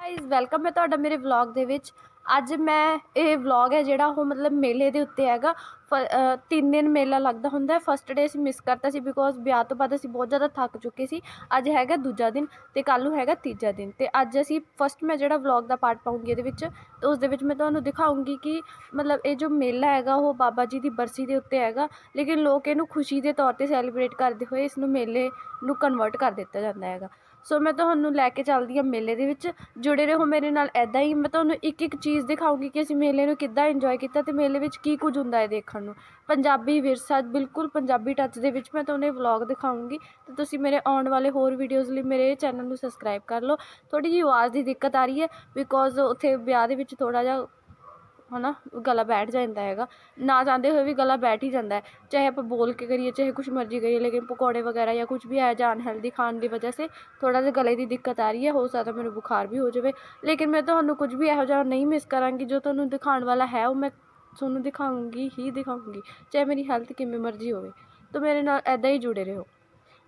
Guys welcome ਹੈ ਤੁਹਾਡਾ ਮੇਰੇ ਵਲੌਗ ਦੇ ਵਿੱਚ। ਅੱਜ ਮੈਂ ਇਹ ਵਲੌਗ ਹੈ ਜਿਹੜਾ ਉਹ ਮਤਲਬ ਮੇਲੇ ਦੇ ਉੱਤੇ ਹੈਗਾ। ਫ ਤਿੰਨ ਦਿਨ ਮੇਲਾ ਲੱਗਦਾ ਹੁੰਦਾ ਫਸਟ ਡੇ ਅਸੀਂ ਮਿਸ ਕਰਤਾ ਸੀ ਬਿਕੋਜ਼ ਵਿਆਹ ਤੋਂ ਬਾਅਦ ਅਸੀਂ ਬਹੁਤ ਜ਼ਿਆਦਾ ਥੱਕ ਚੁੱਕੇ ਸੀ। ਅੱਜ ਹੈਗਾ ਦੂਜਾ ਦਿਨ ਤੇ ਕੱਲ੍ਹ ਨੂੰ ਹੈਗਾ ਤੀਜਾ ਦਿਨ। ਤੇ ਅੱਜ ਅਸੀਂ ਫਸਟ ਮੈਂ ਜਿਹੜਾ ਵਲੌਗ ਦਾ ਪਾਰਟ ਪਾਉਂਗੀ ਇਹਦੇ ਵਿੱਚ, ਤੇ ਉਸ ਦੇ ਵਿੱਚ ਮੈਂ ਤੁਹਾਨੂੰ ਦਿਖਾਉਂਗੀ ਕਿ ਮਤਲਬ ਇਹ ਜੋ ਮੇਲਾ ਹੈਗਾ ਉਹ ਬਾਬਾ ਜੀ ਦੀ ਬਰਸੀ ਦੇ ਉੱਤੇ ਹੈਗਾ। ਲੇਕਿਨ ਲੋਕ ਇਹਨੂੰ ਖੁਸ਼ੀ ਦੇ ਤੌਰ ਤੇ ਸੈਲੀਬ੍ਰੇਟ ਕਰਦੇ ਹੋਏ ਇਸ ਨੂੰ ਮੇਲੇ ਨੂੰ ਕਨਵਰਟ ਕਰ ਦਿੱਤਾ ਜਾਂਦਾ ਹੈਗਾ। ਸੋ ਮੈਂ ਤੁਹਾਨੂੰ ਲੈ ਕੇ ਚੱਲਦੀ ਹਾਂ ਮੇਲੇ ਦੇ ਵਿੱਚ। ਜੁੜੇ ਰਹੋ ਮੇਰੇ ਨਾਲ ਐਦਾਂ ਹੀ। ਮੈਂ ਤੁਹਾਨੂੰ ਇੱਕ ਇੱਕ ਚੀਜ਼ ਦਿਖਾਉਂਗੀ ਕਿ ਅਸੀਂ ਮੇਲੇ ਨੂੰ ਕਿੱਦਾਂ ਇੰਜੋਏ ਕੀਤਾ ਤੇ ਮੇਲੇ ਵਿੱਚ ਕੀ ਕੁਝ ਹੁੰਦਾ ਹੈ ਦੇਖਣ ਨੂੰ। ਪੰਜਾਬੀ ਵਿਰਸਾ, ਬਿਲਕੁਲ ਪੰਜਾਬੀ ਟੱਚ ਦੇ ਵਿੱਚ ਮੈਂ ਤੁਹਾਨੂੰ ਇਹ ਵਲੌਗ ਦਿਖਾਉਂਗੀ ਤੇ ਤੁਸੀਂ ਮੇਰੇ ਆਉਣ ਵਾਲੇ ਹੋਰ ਵੀਡੀਓਜ਼ ਲਈ ਮੇਰੇ ਚੈਨਲ ਨੂੰ ਸਬਸਕ੍ਰਾਈਬ ਕਰ ਲਓ। ਥੋੜੀ ਜਿਹੀ ਆਵਾਜ਼ ਦੀ ਦਿੱਕਤ ਆ ਰਹੀ ਹੈ ਬਿਕੋਜ਼ ਉੱਥੇ ਵਿਆਹ ਦੇ ਵਿੱਚ ਥੋੜਾ ਜਿਹਾ ਹਨਾ, ਗਲਾ ਬੈਠ ਜਾਂਦਾ ਹੈਗਾ। ਨਾ ਚਾਹੁੰਦੇ ਹੋਏ ਵੀ ਗਲਾ ਬੈਠ ਹੀ ਜਾਂਦਾ ਹੈ। ਚਾਹੇ ਆਪਾਂ ਬੋਲ ਕੇ ਕਰੀਏ, ਚਾਹੇ ਕੁਛ ਮਰਜ਼ੀ ਕਰੀਏ, ਲੇਕਿਨ ਪਕੌੜੇ ਵਗੈਰਾ ਜਾਂ ਕੁਛ ਵੀ ਹੈ, ਜਾਂ ਅਨਹੈਲਦੀ ਖਾਣ ਦੀ ਵਜ੍ਹਾ ਸੇ ਥੋੜ੍ਹਾ ਜਿਹਾ ਗਲੇ ਦੀ ਦਿੱਕਤ ਆ ਰਹੀ ਹੈ, ਹੋ ਸਕਦਾ ਮੈਨੂੰ ਬੁਖਾਰ ਵੀ ਹੋ ਜਾਵੇ। ਲੇਕਿਨ ਮੈਂ ਤੁਹਾਨੂੰ ਕੁਝ ਵੀ ਇਹੋ ਜਿਹਾ ਨਹੀਂ ਮਿਸ ਕਰਾਂਗੀ, ਜੋ ਤੁਹਾਨੂੰ ਦਿਖਾਉਣ ਵਾਲਾ ਹੈ, ਉਹ ਮੈਂ ਤੁਹਾਨੂੰ ਦਿਖਾਉਂਗੀ ਹੀ ਦਿਖਾਉਂਗੀ, ਚਾਹੇ ਮੇਰੀ ਹੈਲਥ ਕਿਵੇਂ ਮਰਜ਼ੀ ਹੋਵੇ। ਤਾਂ ਮੇਰੇ ਨਾਲ ਐਦਾਂ ਹੀ ਜੁੜੇ ਰਹੋ।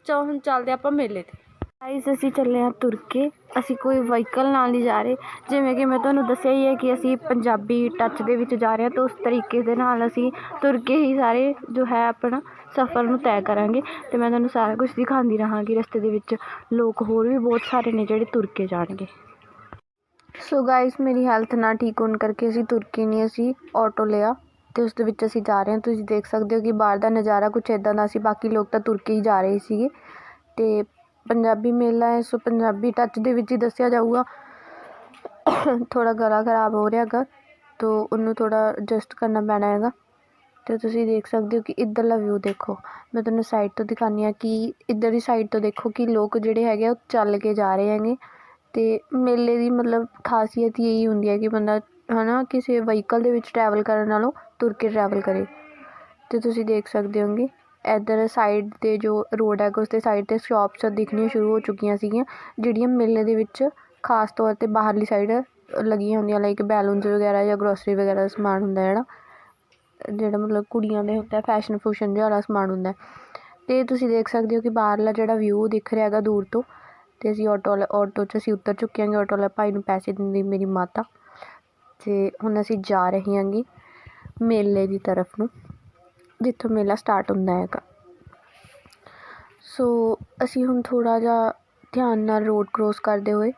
ਚਲੋ, ਹੁਣ ਚੱਲਦੇ ਆਪਾਂ ਮੇਲੇ 'ਤੇ। ਗਾਈਸ ਅਸੀਂ ਚੱਲੇ ਹਾਂ ਤੁਰ ਕੇ। ਅਸੀਂ ਕੋਈ ਵਹੀਕਲ ਨਾਲ ਨਹੀਂ ਜਾ ਰਹੇ। ਜਿਵੇਂ ਕਿ ਮੈਂ ਤੁਹਾਨੂੰ ਦੱਸਿਆ ਹੀ ਹੈ ਕਿ ਅਸੀਂ ਪੰਜਾਬੀ ਟੱਚ ਦੇ ਵਿੱਚ ਜਾ ਰਹੇ ਹਾਂ, ਤਾਂ ਉਸ ਤਰੀਕੇ ਦੇ ਨਾਲ ਅਸੀਂ ਤੁਰ ਕੇ ਹੀ ਸਾਰੇ ਜੋ ਹੈ ਆਪਣਾ ਸਫ਼ਰ ਨੂੰ ਤੈਅ ਕਰਾਂਗੇ। ਤੇ ਮੈਂ ਤੁਹਾਨੂੰ ਸਾਰਾ ਕੁਝ ਦਿਖਾਉਂਦੀ ਰਹਾਂਗੀ ਰਸਤੇ ਦੇ ਵਿੱਚ। ਲੋਕ ਹੋਰ ਵੀ ਬਹੁਤ ਸਾਰੇ ਨੇ ਜਿਹੜੇ ਤੁਰ ਕੇ ਜਾਣਗੇ। ਸੋ ਗਾਇਸ ਮੇਰੀ ਹੈਲਥ ਨਾ ਠੀਕ ਹੋਣ ਕਰਕੇ ਅਸੀਂ ਤੁਰ ਕੇ ਨਹੀਂ ਅਸੀਂ ਆਟੋ ਲਿਆ। ਤੇ ਉਸ ਦੇ ਵਿੱਚ ਅਸੀਂ ਜਾ ਰਹੇ ਹਾਂ। ਤੁਸੀਂ ਦੇਖ ਸਕਦੇ ਹੋ ਕਿ ਬਾਹਰ ਦਾ ਨਜ਼ਾਰਾ ਕੁਝ ਇਦਾਂ ਦਾ ਸੀ। ਬਾਕੀ ਲੋਕ ਤਾਂ ਤੁਰ ਕੇ ਹੀ ਜਾ ਰਹੇ ਸੀਗੇ। ਤੇ ਪੰਜਾਬੀ ਮੇਲਾ ਹੈ, ਸੋ ਪੰਜਾਬੀ ਟੱਚ ਦੇ ਵਿੱਚ ਹੀ ਦੱਸਿਆ ਜਾਊਗਾ। ਥੋੜ੍ਹਾ ਗਲਾ ਖਰਾਬ ਹੋ ਰਿਹਾ ਹੈਗਾ, ਤੋ ਉਹਨੂੰ ਥੋੜ੍ਹਾ ਐਡਜਸਟ ਕਰਨਾ ਪੈਣਾ ਹੈਗਾ। ਅਤੇ ਤੁਸੀਂ ਦੇਖ ਸਕਦੇ ਹੋ ਕਿ ਇੱਧਰਲਾ ਵਿਊ ਦੇਖੋ। ਮੈਂ ਤੁਹਾਨੂੰ ਸਾਈਡ ਤੋਂ ਦਿਖਾਉਂਦੀ ਹਾਂ ਕਿ ਇੱਧਰ ਦੀ ਸਾਈਡ ਤੋਂ ਦੇਖੋ ਕਿ ਲੋਕ ਜਿਹੜੇ ਹੈਗੇ ਆ, ਉਹ ਚੱਲ ਕੇ ਜਾ ਰਹੇ ਹੈਗੇ। ਅਤੇ ਮੇਲੇ ਦੀ ਮਤਲਬ ਖਾਸੀਅਤ ਹੀ ਇਹੀ ਹੁੰਦੀ ਹੈ ਕਿ ਬੰਦਾ ਹੈ ਨਾ ਕਿਸੇ ਵਹੀਕਲ ਦੇ ਵਿੱਚ ਟਰੈਵਲ ਕਰਨ ਨਾਲੋਂ ਤੁਰ ਕੇ ਟਰੈਵਲ ਕਰੇ। ਅਤੇ ਤੁਸੀਂ ਦੇਖ ਸਕਦੇ ਹੋਗੇ ਇੱਧਰ ਸਾਈਡ 'ਤੇ ਜੋ ਰੋਡ ਹੈਗਾ ਉਸ ਦੇ ਸਾਈਡ 'ਤੇ ਸ਼ੋਪਸ ਦਿਖਣੀਆਂ ਸ਼ੁਰੂ ਹੋ ਚੁੱਕੀਆਂ ਸੀਗੀਆਂ, ਜਿਹੜੀਆਂ ਮੇਲੇ ਦੇ ਵਿੱਚ ਖਾਸ ਤੌਰ 'ਤੇ ਬਾਹਰਲੀ ਸਾਈਡ ਲੱਗੀਆਂ ਹੁੰਦੀਆਂ ਲਾਈਕ ਬੈਲੂਨਸ ਵਗੈਰਾ ਜਾਂ ਗਰੋਸਰੀ ਵਗੈਰਾ ਦਾ ਸਮਾਨ ਹੁੰਦਾ ਜਿਹੜਾ ਜਿਹੜਾ ਮਤਲਬ ਕੁੜੀਆਂ ਦੇ ਹੁੰਦਾ ਫੈਸ਼ਨ ਫੂਸ਼ਨ ਜਿਹਾ ਵਾਲਾ ਸਮਾਨ ਹੁੰਦਾ ਅਤੇ ਤੁਸੀਂ ਦੇਖ ਸਕਦੇ ਹੋ ਕਿ ਬਾਹਰਲਾ ਜਿਹੜਾ ਵਿਊ ਦਿਖ ਰਿਹਾ ਹੈਗਾ ਦੂਰ ਤੋਂ ਅਤੇ ਅਸੀਂ ਆਟੋ ਵਾਲੇ ਆਟੋ 'ਚ ਅਸੀਂ ਉਤਰ ਚੁੱਕੇ ਹਾਂਗੇ ਆਟੋ ਵਾਲੇ ਭਾਈ ਨੂੰ ਪੈਸੇ ਦਿੰਦੀ ਮੇਰੀ ਮਾਤਾ ਅਤੇ ਹੁਣ ਅਸੀਂ ਜਾ ਰਹੇ ਹਾਂਗੇ ਮੇਲੇ ਦੀ ਤਰਫ ਨੂੰ। ਜਿੱਥੋਂ ਮੇਲਾ ਸਟਾਰਟ ਹੁੰਦਾ ਹੈਗਾ। ਸੋ ਅਸੀਂ ਹੁਣ ਥੋੜ੍ਹਾ ਜਿਹਾ ਧਿਆਨ ਨਾਲ ਰੋਡ ਕ੍ਰੋਸ ਕਰਦੇ ਹੋਏ